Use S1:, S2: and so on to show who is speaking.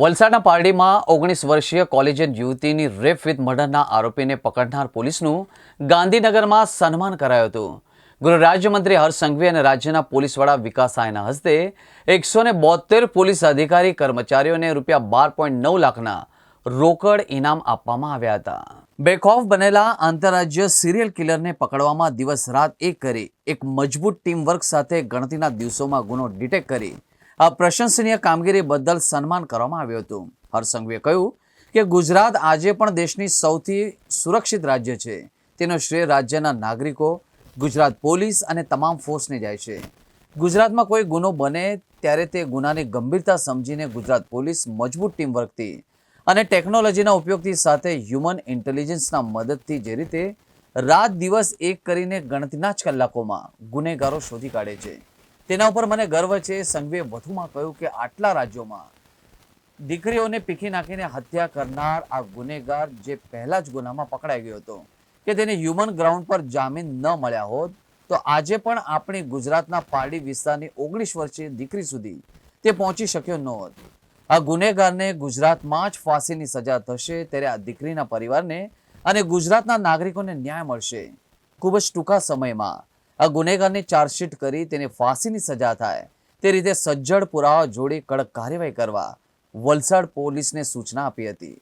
S1: વલસાડના પારડીમાં ઓગણીસ વર્ષીય કોલેજિયન યુવતીની રેપ વિથ મર્ડરના આરોપીને પકડનાર પોલીસનું ગાંધીનગરમાં સન્માન કરાયું હતું. ગૃહ રાજ્યમંત્રી હર્ષ સંઘવી અને રાજ્યના પોલીસ વિકાસ સાયના હસ્તે એકસો ને બોતેર પોલીસ અધિકારી કર્મચારીઓને રૂપિયા બાર પોઈન્ટ નવ લાખના રોકડ ઇનામ આપવામાં આવ્યા હતા. બેકઓફ બનેલા આંતરરાજ્ય સિરિયલ કિલરને પકડવામાં દિવસ રાત એક કરી, એક મજબૂત ટીમવર્ક સાથે ગણતરીના દિવસોમાં ગુનો ડિટેક્ટ કરી આ પ્રશંસનીય કામગીરી બદલ સન્માન કરવામાં આવ્યું હતું. હરસંઘવીએ કહ્યું કે ગુજરાત આજે પણ દેશની સૌથી સુરક્ષિત રાજ્ય છે. તેનો શ્રેય રાજ્યના નાગરિકો, ગુજરાત પોલીસ અને તમામ ફોર્સને જાય છે. ગુજરાતમાં કોઈ ગુનો બને ત્યારે તે ગુનાની ગંભીરતા સમજીને ગુજરાત પોલીસ મજબૂત ટીમવર્કથી અને ટેકનોલોજીના ઉપયોગથી સાથે હ્યુમન ઇન્ટેલિજન્સના મદદથી જે રીતે રાત દિવસ એક કરીને ગણતરીના જ કલાકોમાં ગુનેગારો શોધી કાઢે છે. તેના ઉપર મને ગર્વ છે. સંઘવીએ વધુમાં કહ્યું કે આટલા રાજ્યોમાં દીકરીઓને પીખી નાખીને હત્યા કરનાર આ ગુનેગાર જે પહેલા જ ગુનામાં પકડાઈ ગયો હતો, કે તેને હ્યુમન ગ્રાઉન્ડ પર જામીન ન મળ્યા હોત, તો આજે પણ આપણી ગુજરાતના પારડી વિસ્તારની ઓગણીસ વર્ષીય દીકરી સુધી તે પહોંચી શક્યો ન હોત. આ ગુનેગારને ગુજરાતમાં જ ફાંસીની સજા થશે ત્યારે આ દીકરીના પરિવારને અને ગુજરાતના નાગરિકોને ન્યાય મળશે. ખૂબ જ ટૂંકા સમયમાં આ ગુનેગારને ચાર્જશીટ કરી તેને ફાંસીની સજા થાય. તે રીતે સજ્જડ પુરાવા જોડી કડક કાર્યવાહી કરવા વલસાડ પોલીસને સૂચના આપી હતી.